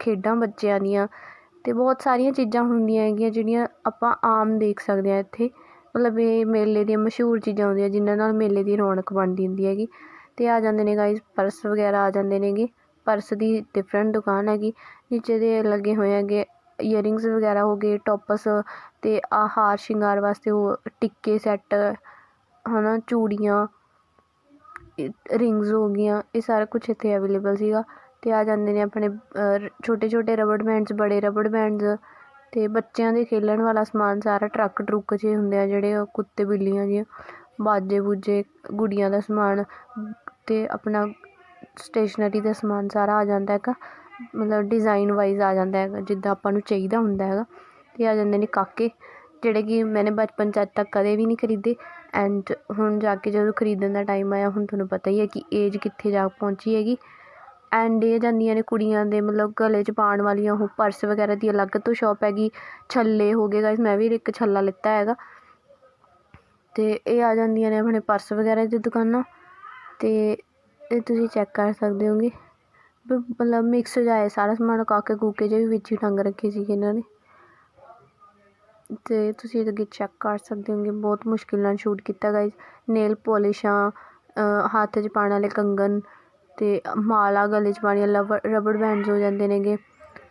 ਖੇਡਾਂ ਬੱਚਿਆਂ ਦੀਆਂ ਅਤੇ ਬਹੁਤ ਸਾਰੀਆਂ ਚੀਜ਼ਾਂ ਹੁੰਦੀਆਂ ਹੈਗੀਆਂ ਜਿਹੜੀਆਂ ਆਪਾਂ ਆਮ ਦੇਖ ਸਕਦੇ ਹਾਂ ਇੱਥੇ। ਮਤਲਬ ਇਹ ਮੇਲੇ ਦੀਆਂ ਮਸ਼ਹੂਰ ਚੀਜ਼ਾਂ ਹੁੰਦੀਆਂ, ਜਿਨ੍ਹਾਂ ਨਾਲ ਮੇਲੇ ਦੀ ਰੌਣਕ ਬਣਦੀ ਹੁੰਦੀ ਹੈਗੀ। ਅਤੇ ਆ ਜਾਂਦੇ ਨੇ ਗਾਈਜ਼ ਪਰਸ ਵਗੈਰਾ ਆ ਜਾਂਦੇ ਨੇਗੇ। ਪਰਸ ਦੀ ਡਿਫਰੈਂਟ ਦੁਕਾਨ ਹੈਗੀ। ਨੀਚੇ ਦੇ ਲੱਗੇ ਹੋਏ ਹੈਗੇ ਈਅਰਿੰਗਸ ਵਗੈਰਾ ਹੋ ਗਏ ਟੋਪਸ ਅਤੇ ਆ ਹਾਰ ਸ਼ਿੰਗਾਰ ਵਾਸਤੇ ਉਹ ਟਿੱਕੇ ਸੈੱਟ ਹੈ ਨਾ ਚੂੜੀਆਂ ਰਿੰਗਸ ਹੋ ਗਈਆਂ, ਇਹ ਸਾਰਾ ਕੁਛ ਇੱਥੇ ਅਵੇਲੇਬਲ ਸੀਗਾ। ਅਤੇ ਆ ਜਾਂਦੇ ਨੇ ਆਪਣੇ ਛੋਟੇ ਛੋਟੇ ਰਬੜ ਬੈਂਡਸ ਬੜੇ ਰਬੜ ਬੈਂਡਸ ਅਤੇ ਬੱਚਿਆਂ ਦੇ ਖੇਲਣ ਵਾਲਾ ਸਮਾਨ ਸਾਰਾ ਟਰੱਕ ਟਰੁੱਕ ਜਿਹੇ ਹੁੰਦੇ ਆ, ਜਿਹੜੇ ਉਹ ਕੁੱਤੇ ਬਿੱਲੀਆਂ ਜਿਹੇ ਬਾਜੇ ਬੂਜੇ ਗੁੱਡੀਆਂ ਦਾ ਸਮਾਨ ਅਤੇ ਆਪਣਾ ਸਟੇਸ਼ਨਰੀ ਦਾ ਸਮਾਨ ਸਾਰਾ ਆ ਜਾਂਦਾ ਹੈਗਾ, ਮਤਲਬ ਡਿਜ਼ਾਇਨ ਵਾਈਜ਼ ਆ ਜਾਂਦਾ ਹੈਗਾ, ਜਿੱਦਾਂ ਆਪਾਂ ਨੂੰ ਚਾਹੀਦਾ ਹੁੰਦਾ ਹੈਗਾ। ਅਤੇ ਆ ਜਾਂਦੇ ਨੇ ਕਾਕੇ, ਜਿਹੜੇ ਕਿ ਮੈਨੇ ਬਚਪਨ 'ਚ ਅੱਜ ਤੱਕ ਕਦੇ ਵੀ ਨਹੀਂ ਖਰੀਦੇ। ਐਂਡ ਹੁਣ ਜਾ ਕੇ ਜਦੋਂ ਖਰੀਦਣ ਦਾ ਟਾਈਮ ਆਇਆ, ਹੁਣ ਤੁਹਾਨੂੰ ਪਤਾ ਹੀ ਹੈ ਕਿ ਏਜ ਕਿੱਥੇ ਜਾ ਪਹੁੰਚੀ ਹੈਗੀ। ਐਂਡ ਇਹ ਜਾਂਦੀਆਂ ਨੇ ਕੁੜੀਆਂ ਦੇ ਮਤਲਬ ਗਲੇ 'ਚ ਪਾਉਣ ਵਾਲੀਆਂ ਉਹ ਪਰਸ ਵਗੈਰਾ ਦੀ ਅਲੱਗ ਤੋਂ ਸ਼ੋਪ ਹੈਗੀ। ਛੱਲੇ ਹੋ ਗਏ ਗਾਇਸ ਮੈਂ ਵੀ ਇੱਕ ਛੱਲਾ ਲਿੱਤਾ ਹੈਗਾ। ਅਤੇ ਇਹ ਆ ਜਾਂਦੀਆਂ ਨੇ ਆਪਣੇ ਪਰਸ ਵਗੈਰਾ ਦੀ ਦੁਕਾਨਾਂ। ਅਤੇ ਇਹ ਤੁਸੀਂ ਚੈੱਕ ਕਰ ਸਕਦੇ ਹੋਗੇ। ਵੀ ਮਤਲਬ ਮਿਕਸ ਜਿਹਾ ਹੈ ਸਾਰਾ ਸਮਾਨ ਕਾਕੇ ਕੂਕੇ ਜਿਹੇ ਵੀ ਵਿੱਚ ਹੀ ਟੰਗ ਰੱਖੇ ਸੀਗੇ ਇਹਨਾਂ ਨੇ। ਅਤੇ ਤੁਸੀਂ ਅੱਗੇ ਚੈੱਕ ਕਰ ਸਕਦੇ ਹੋਗੇ, ਬਹੁਤ ਮੁਸ਼ਕਿਲ ਨਾਲ ਸ਼ੂਟ ਕੀਤਾ ਗਾਈਜ਼ ਨੇਲ ਪੋਲਿਸ਼ਾਂ ਹੱਥ 'ਚ ਪਾਉਣ ਵਾਲੇ ਕੰਗਨ ਅਤੇ ਮਾਲਾ ਗਲੇ 'ਚ ਪਾਉਣੀਆਂ ਲਬੜ ਰਬੜ ਬੈਂਡਸ ਹੋ ਜਾਂਦੇ ਨੇਗੇ।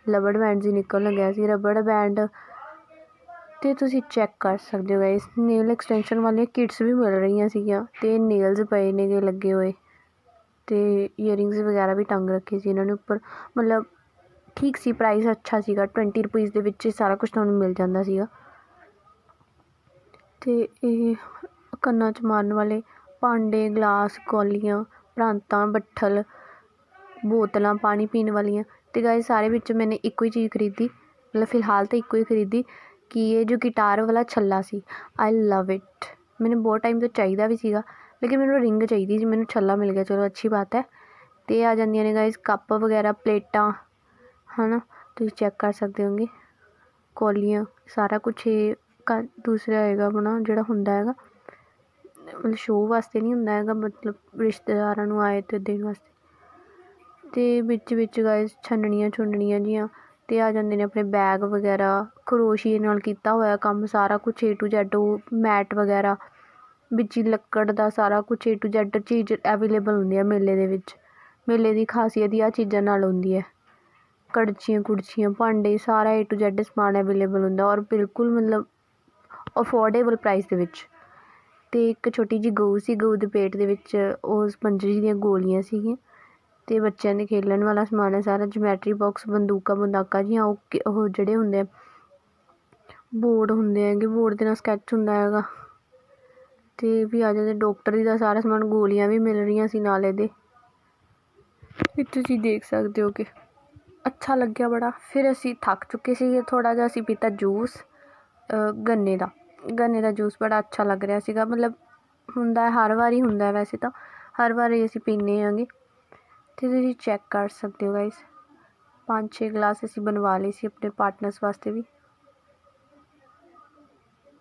ਲਬੜ ਬੈਂਡਸ ਹੀ ਨਿਕਲਣ ਲੱਗਿਆ ਸੀ ਰਬੜ ਬੈਂਡ ਅਤੇ ਤੁਸੀਂ ਚੈੱਕ ਕਰ ਸਕਦੇ ਹੋ ਗਾਈਸ ਨੇਲ ਐਕਸਟੈਂਸ਼ਨ ਵਾਲੀਆਂ ਕਿਟਸ ਵੀ ਮਿਲ ਰਹੀਆਂ ਸੀਗੀਆਂ ਅਤੇ ਨੇਲਸ ਪਏ ਨੇਗੇ ਲੱਗੇ ਹੋਏ। ਅਤੇ ਈਅਰਿੰਗਸ ਵਗੈਰਾ ਵੀ ਟੰਗ ਰੱਖੇ ਸੀ ਇਹਨਾਂ ਨੇ ਉੱਪਰ। ਮਤਲਬ ਠੀਕ ਸੀ ਪ੍ਰਾਈਸ ਅੱਛਾ ਸੀਗਾ। ਟਵੈਂਟੀ ਰੁਪੀਜ਼ ਦੇ ਵਿੱਚ ਸਾਰਾ ਕੁਛ ਤੁਹਾਨੂੰ ਮਿਲ ਜਾਂਦਾ ਸੀਗਾ। ਅਤੇ ਇਹ ਕੰਨਾਂ 'ਚ ਮਾਰਨ ਵਾਲੇ ਭਾਂਡੇ, ਗਲਾਸ, ਕੌਲੀਆਂ, ਪ੍ਰਾਂਤਾਂ, ਬੱਠਲ, ਬੋਤਲਾਂ, ਪਾਣੀ ਪੀਣ ਵਾਲੀਆਂ। ਅਤੇ ਗਾਇਸ ਸਾਰੇ ਵਿੱਚ ਮੈਨੇ ਇੱਕੋ ਹੀ ਚੀਜ਼ ਖਰੀਦੀ। ਮਤਲਬ ਫਿਲਹਾਲ ਤਾਂ ਇੱਕੋ ਹੀ ਖਰੀਦੀ ਕਿ ਇਹ ਜੋ ਗਿਟਾਰ ਵਾਲਾ ਛੱਲਾ ਸੀ ਆਈ ਲਵ ਇਟ ਮੈਨੂੰ ਬਹੁਤ ਟਾਈਮ ਤੋਂ ਚਾਹੀਦਾ ਵੀ ਸੀਗਾ। ਲੇਕਿਨ ਮੈਨੂੰ ਰਿੰਗ ਚਾਹੀਦੀ ਸੀ, ਮੈਨੂੰ ਛੱਲਾ ਮਿਲ ਗਿਆ, ਚਲੋ ਅੱਛੀ ਬਾਤ ਹੈ। ਅਤੇ ਆ ਜਾਂਦੀਆਂ ਨੇ ਗਾਈਜ਼ ਕੱਪ ਵਗੈਰਾ, ਪਲੇਟਾਂ ਹੈ ਨਾ ਤੁਸੀਂ ਚੈੱਕ ਕਰ ਸਕਦੇ ਹੋਗੇ। ਕੌਲੀਆਂ, ਸਾਰਾ ਕੁਛ ਇਹ ਕ, ਦੂਸਰਾ ਹੈਗਾ ਆਪਣਾ, ਜਿਹੜਾ ਹੁੰਦਾ ਹੈਗਾ। ਮਤਲਬ ਸ਼ੋਅ ਵਾਸਤੇ ਨਹੀਂ ਹੁੰਦਾ ਹੈਗਾ, ਮਤਲਬ ਰਿਸ਼ਤੇਦਾਰਾਂ ਨੂੰ ਆਏ ਤੇ ਦੇਣ ਵਾਸਤੇ। ਅਤੇ ਵਿੱਚ ਵਿੱਚ ਗਾਇਸ ਛੰਨਣੀਆਂ ਛੁੰਨਣੀਆਂ ਜਿਹੀਆਂ ਅਤੇ ਆ ਜਾਂਦੇ ਨੇ ਆਪਣੇ ਬੈਗ ਵਗੈਰਾ, ਕਰੋਸ਼ੀਏ ਨਾਲ ਕੀਤਾ ਹੋਇਆ ਕੰਮ ਸਾਰਾ ਕੁਛ ਏ ਟੂ ਜੈਡ ਉਹ ਮੈਟ ਵਗੈਰਾ। ਵਿੱਚ ਹੀ ਲੱਕੜ ਦਾ ਸਾਰਾ ਕੁਛ ਏ ਟੂ ਜੈੱਡ ਚੀਜ਼ ਅਵੇਲੇਬਲ ਹੁੰਦੀ ਹੈ ਮੇਲੇ ਦੇ ਵਿੱਚ। ਮੇਲੇ ਦੀ ਖਾਸੀਅਤ ਹੀ ਆਹ ਚੀਜ਼ਾਂ ਨਾਲ ਹੁੰਦੀ ਹੈ। ਕੜਛੀਆਂ, ਕੁੜਛੀਆਂ, ਭਾਂਡੇ, ਸਾਰਾ ਏ ਟੂ ਜੈੱਡ ਸਮਾਨ ਅਵੇਲੇਬਲ ਹੁੰਦਾ ਔਰ ਬਿਲਕੁਲ ਮਤਲਬ ਅਫੋਰਡੇਬਲ ਪ੍ਰਾਈਸ ਦੇ ਵਿੱਚ। ਅਤੇ ਇੱਕ ਛੋਟੀ ਜਿਹੀ ਗਊ ਸੀ, ਗਊ ਦੇ ਪੇਟ ਦੇ ਵਿੱਚ ਉਹ ਪੰਜਰੀ ਦੀਆਂ ਗੋਲੀਆਂ ਸੀਗੀਆਂ ਅਤੇ ਬੱਚਿਆਂ ਦੇ ਖੇਲਣ ਵਾਲਾ ਸਮਾਨ ਹੈ ਸਾਰਾ ਜਮੈਟਰੀ ਬਾਕਸ ਬੰਦੂਕਾਂ, ਬੰਦਾਕਾਂ ਜਿਹੀਆਂ ਉਹ ਕਿ- ਉਹ ਜਿਹੜੇ ਹੁੰਦੇ ਆ, ਬੋਰਡ ਹੁੰਦੇ ਹੈਗੇ, ਬੋਰਡ ਦੇ ਨਾਲ ਸਕੈਚ ਹੁੰਦਾ ਹੈਗਾ। ਅਤੇ ਵੀ ਆ ਜਾਂਦੇ ਡਾਕਟਰੀ ਦਾ ਸਾਰਾ ਸਮਾਨ ਗੋਲੀਆਂ ਵੀ ਮਿਲ ਰਹੀਆਂ ਸੀ ਨਾਲ ਇਹਦੇ। ਇਹ ਤੁਸੀਂ ਦੇਖ ਸਕਦੇ ਹੋ ਕਿ ਅੱਛਾ ਲੱਗਿਆ ਬੜਾ। ਫਿਰ ਅਸੀਂ ਥੱਕ ਚੁੱਕੇ ਸੀਗੇ ਥੋੜ੍ਹਾ ਜਿਹਾ, ਅਸੀਂ ਪੀਤਾ ਜੂਸ ਗੰਨੇ ਦਾ। ਗੰਨੇ ਦਾ ਜੂਸ ਬੜਾ ਅੱਛਾ ਲੱਗ ਰਿਹਾ ਸੀਗਾ। ਮਤਲਬ ਹੁੰਦਾ ਹਰ ਵਾਰੀ ਹੁੰਦਾ ਵੈਸੇ ਤਾਂ। ਹਰ ਵਾਰੀ ਅਸੀਂ ਪੀਂਦੇ ਆਂਗੇ ਅਤੇ ਤੁਸੀਂ ਚੈੱਕ ਕਰ ਸਕਦੇ ਹੋ ਗਾਇਸ ਪੰਜ ਛੇ ਗਲਾਸ ਅਸੀਂ ਬਣਵਾ ਲਏ ਸੀ ਆਪਣੇ ਪਾਰਟਨਰਸ ਵਾਸਤੇ ਵੀ।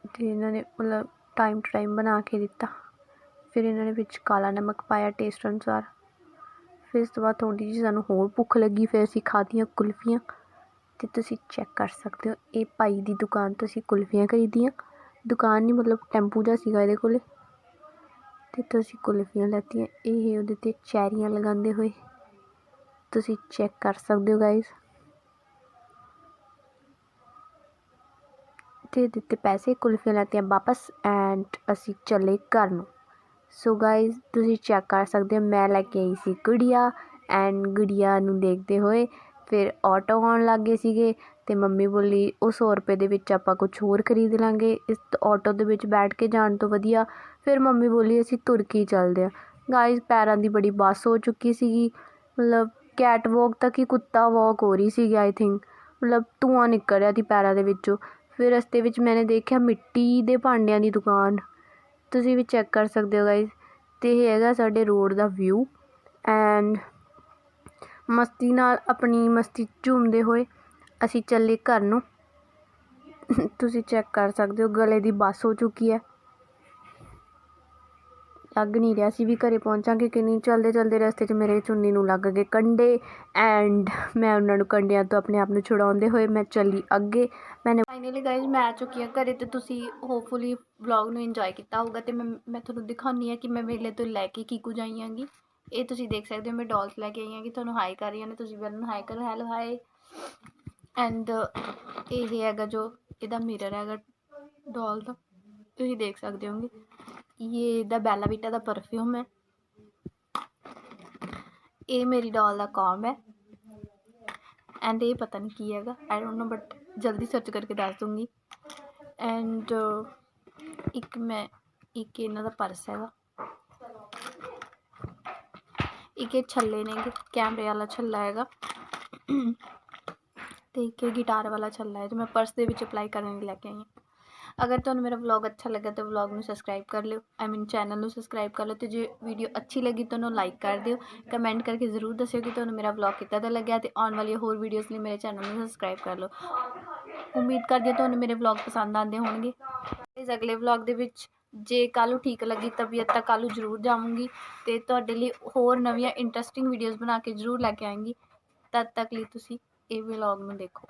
ਅਤੇ ਇਹਨਾਂ ਨੇ ਮਤਲਬ ਟਾਈਮ ਟੂ ਟਾਈਮ ਬਣਾ ਕੇ ਦਿੱਤਾ। ਫਿਰ ਇਹਨਾਂ ਨੇ ਵਿੱਚ ਕਾਲਾ ਨਮਕ ਪਾਇਆ ਟੇਸਟ ਅਨੁਸਾਰ। ਫਿਰ ਇਸ ਤੋਂ ਬਾਅਦ ਥੋੜ੍ਹੀ ਜਿਹੀ ਸਾਨੂੰ ਹੋਰ ਭੁੱਖ ਲੱਗੀ, ਫਿਰ ਅਸੀਂ ਖਾਧੀਆਂ ਕੁਲਫੀਆਂ। ਅਤੇ ਤੁਸੀਂ ਚੈੱਕ ਕਰ ਸਕਦੇ ਹੋ, ਇਹ ਭਾਈ ਦੀ ਦੁਕਾਨ ਤੋਂ ਅਸੀਂ ਕੁਲਫੀਆਂ ਖਰੀਦੀਆਂ। ਦੁਕਾਨ ਨਹੀਂ ਮਤਲਬ ਟੈਂਪੂ ਜਿਹਾ ਸੀਗਾ ਇਹਦੇ ਕੋਲ। ਅਤੇ ਤੁਸੀਂ ਕੁਲਫੀਆਂ ਲੈਤੀਆਂ, ਇਹ ਉਹਦੇ 'ਤੇ ਚੈਰੀਆਂ ਲਗਾਉਂਦੇ ਹੋਏ। ਤੁਸੀਂ ਚੈੱਕ ਕਰ ਸਕਦੇ ਹੋ ਗਾਇਸ ਅਤੇ ਦਿੱਤੇ ਪੈਸੇ ਕੁਲਫੀਆਂ ਲੈਤੀਆਂ ਵਾਪਸ ਐਂਡ ਅਸੀਂ ਚੱਲੇ ਘਰ ਨੂੰ। ਸੋ ਗਾਇਸ ਤੁਸੀਂ ਚੈੱਕ ਕਰ ਸਕਦੇ ਹੋ, ਮੈਂ ਲੈ ਕੇ ਆਈ ਸੀ ਗੁੜੀਆ ਐਂਡ ਗੁੜੀਆ ਨੂੰ ਦੇਖਦੇ ਹੋਏ ਫਿਰ ਆਟੋ ਆਉਣ ਲੱਗ ਗਏ ਸੀਗੇ ਅਤੇ ਮੰਮੀ ਬੋਲੀ, ਉਹ ਸੌ ਰੁਪਏ ਦੇ ਵਿੱਚ ਆਪਾਂ ਕੁਛ ਹੋਰ ਖਰੀਦ ਲਾਂਗੇ, ਇਸ ਆਟੋ ਦੇ ਵਿੱਚ ਬੈਠ ਕੇ ਜਾਣ ਤੋਂ ਵਧੀਆ। ਫਿਰ ਮੰਮੀ ਬੋਲੀ, ਅਸੀਂ ਤੁਰ ਕੇ ਚੱਲਦੇ ਹਾਂ। ਗਾਇਸ ਪੈਰਾਂ ਦੀ ਬੜੀ ਬੱਸ ਹੋ ਚੁੱਕੀ ਸੀਗੀ। ਮਤਲਬ ਕੈਟ ਵੋਕ ਤੱਕ ਹੀ ਕੁੱਤਾ ਵੋਕ ਹੋ ਰਹੀ ਸੀਗੀ ਆਈ ਥਿੰਕ ਮਤਲਬ ਧੂੰਆਂ ਨਿਕਲ ਰਿਹਾ ਸੀ ਪੈਰਾਂ ਦੇ ਵਿੱਚੋਂ। ਫਿਰ ਰਸਤੇ ਵਿੱਚ ਮੈंने ਦੇਖਿਆ ਮਿੱਟੀ ਦੇ ਭਾਂਡਿਆਂ ਦੀ ਦੁਕਾਨ। ਤੁਸੀਂ ਵੀ ਚੈੱਕ ਕਰ ਸਕਦੇ ਹੋ ਗਾਇਸ ਅਤੇ ਇਹ ਹੈਗਾ ਸਾਡੇ ਰੋਡ ਦਾ ਵਿਊ ਐਂਡ ਮਸਤੀ ਨਾਲ ਆਪਣੀ ਮਸਤੀ ਝੂਮਦੇ ਹੋਏ ਅਸੀਂ ਚੱਲੇ ਘਰ ਨੂੰ। ਤੁਸੀਂ ਚੈੱਕ ਕਰ ਸਕਦੇ ਹੋ, ਗਲੇ ਦੀ ਬੱਸ ਹੋ ਚੁੱਕੀ ਹੈ। ਲੱਗ ਨਹੀਂ ਰਿਹਾ। ਸੀ ਵੀ ਘਰੇ ਪਹੁੰਚਾਂਗੇ ਕਿ ਨਹੀਂ? ਚਲਦੇ ਚਲਦੇ ਰਸਤੇ 'ਚ ਮੇਰੇ ਚੁੰਨੀ ਨੂੰ ਲੱਗ ਗਏ ਕੰਡੇ ਐਂਡ ਮੈਂ ਉਹਨਾਂ ਨੂੰ ਕੰਡਿਆਂ ਤੋਂ ਆਪਣੇ ਆਪ ਨੂੰ ਛੁਡਾਉਂਦੇ ਹੋਏ ਮੈਂ ਚੱਲੀ ਅੱਗੇ। ਮੈंने ਫਾਈਨਲੀ ਗਾਇਜ਼ ਮੈਂ ਆ ਚੁੱਕੀ ਹਾਂ ਘਰੇ ਤੇ ਤੁਸੀਂ ਹੋਪਫੁਲੀ ਵਲੌਗ ਨੂੰ ਇੰਜੋਏ ਕੀਤਾ ਹੋਊਗਾ ਤੇ ਮੈਂ ਮੈਂ ਤੁਹਾਨੂੰ ਦਿਖਾਉਂਦੀ ਹਾਂ ਕਿ ਮੈਂ ਮੇਲੇ ਤੋਂ ਲੈ ਕੇ ਕੀ ਕੁਝ ਆਈ ਆਂਗੀ ਇਹ ਤੁਸੀਂ ਦੇਖ ਸਕਦੇ ਹੋ ਮੈਂ ਡਾਲਸ ਲੈ ਕੇ ਆਈ ਆਂਗੀ ਤੁਹਾਨੂੰ ਹਾਈ ਕਰ ਰਹੀਆਂ ਨੇ, ਤੁਸੀਂ ਵੀ ਉਹਨਾਂ ਹਾਈ ਕਰੋ। ਹੈਲੋ ਹਾਈ ਐਂਡ ਇਹ ਹੈਗਾ ਜੋ, ਇਹਦਾ ਮਿਰਰ ਹੈਗਾ ਡਾਲ ਦਾ। ਤੁਸੀਂ ਦੇਖ ਸਕਦੇ ਹੋਗੇ। ਇਹ ਦਾ ਬੈਲਾ ਵੀਟਾ ਦਾ ਪਰਫਿਊਮ ਹੈ ਇਹ ਮੇਰੀ ਡਾਲ ਦਾ ਕੌਮ ਹੈ ਐਂਡ ਇਹ ਪਤਾ ਨਹੀਂ ਕੀ ਹੈਗਾ ਆਈ ਡੋਂਟ ਨੋ ਬਟ ਜਲਦੀ ਸਰਚ ਕਰਕੇ ਦੱਸ ਦੂੰਗੀ ਐਂਡ ਇੱਕ ਮੈਂ ਇੱਕ ਇਹਨਾਂ ਦਾ ਪਰਸ ਹੈਗਾ ਇੱਕ ਇਹ ਛੱਲੇ ਨੇ ਕੈਮਰੇ ਵਾਲਾ ਛੱਲਾ ਹੈਗਾ ਤੇ ਇੱਕ ਇਹ ਗਿਟਾਰ ਵਾਲਾ ਛੱਲਾ ਹੈ ਜੋ ਮੈਂ ਪਰਸ ਦੇ ਵਿੱਚ ਅਪਲਾਈ ਕਰਨ ਲਈ ਲੈ ਕੇ ਆਈ ਹਾਂ ਅਗਰ ਤੁਹਾਨੂੰ ਮੇਰਾ ਵਲੌਗ ਅੱਛਾ ਲੱਗਾ ਤਾਂ ਵਲੌਗ ਨੂੰ ਸਬਸਕ੍ਰਾਈਬ ਕਰ ਲਿਓ ਆਈ ਮੀਨ ਚੈਨਲ ਨੂੰ ਸਬਸਕ੍ਰਾਈਬ ਕਰ ਲਿਓ ਤੇ ਜੇ ਵੀਡੀਓ ਅੱਛੀ ਲੱਗੀ ਤਾਂ ਉਹਨੂੰ ਲਾਈਕ ਕਰ ਦਿਓ ਕਮੈਂਟ ਕਰਕੇ ਜ਼ਰੂਰ ਦੱਸਿਓ ਕਿ ਤੁਹਾਨੂੰ ਮੇਰਾ ਵਲੌਗ ਕਿੱਦਾਂ ਦਾ ਲੱਗਿਆ ਤੇ ਆਉਣ ਵਾਲੀਆਂ ਹੋਰ ਵੀਡੀਓਜ਼ ਲਈ ਮੇਰੇ ਚੈਨਲ ਨੂੰ ਸਬਸਕ੍ਰਾਈਬ ਕਰ ਲਓ। ਉਮੀਦ ਕਰਦੀ ਹਾਂ ਤੁਹਾਨੂੰ ਮੇਰੇ ਵਲੌਗ ਪਸੰਦ ਆਉਂਦੇ ਹੋਣਗੇ। ਇਸ ਅਗਲੇ ਵਲੌਗ ਦੇ ਵਿੱਚ ਜੇ ਕੱਲ੍ਹ ਨੂੰ ਠੀਕ ਲੱਗੀ ਤਬੀਅਤ ਤਾਂ ਕੱਲ੍ਹ ਨੂੰ ਜ਼ਰੂਰ ਜਾਵਾਂਗੀ ਤੇ ਤੁਹਾਡੇ ਲਈ ਹੋਰ ਨਵੀਆਂ ਇੰਟਰਸਟਿੰਗ ਵੀਡੀਓਜ਼ ਬਣਾ ਕੇ ਜ਼ਰੂਰ ਲੈ ਕੇ ਆਵਾਂਗੀ। ਤਦ ਤੱਕ ਲਈ ਤੁਸੀਂ ਇਹ ਵਲੌਗ ਨੂੰ ਦੇਖੋ।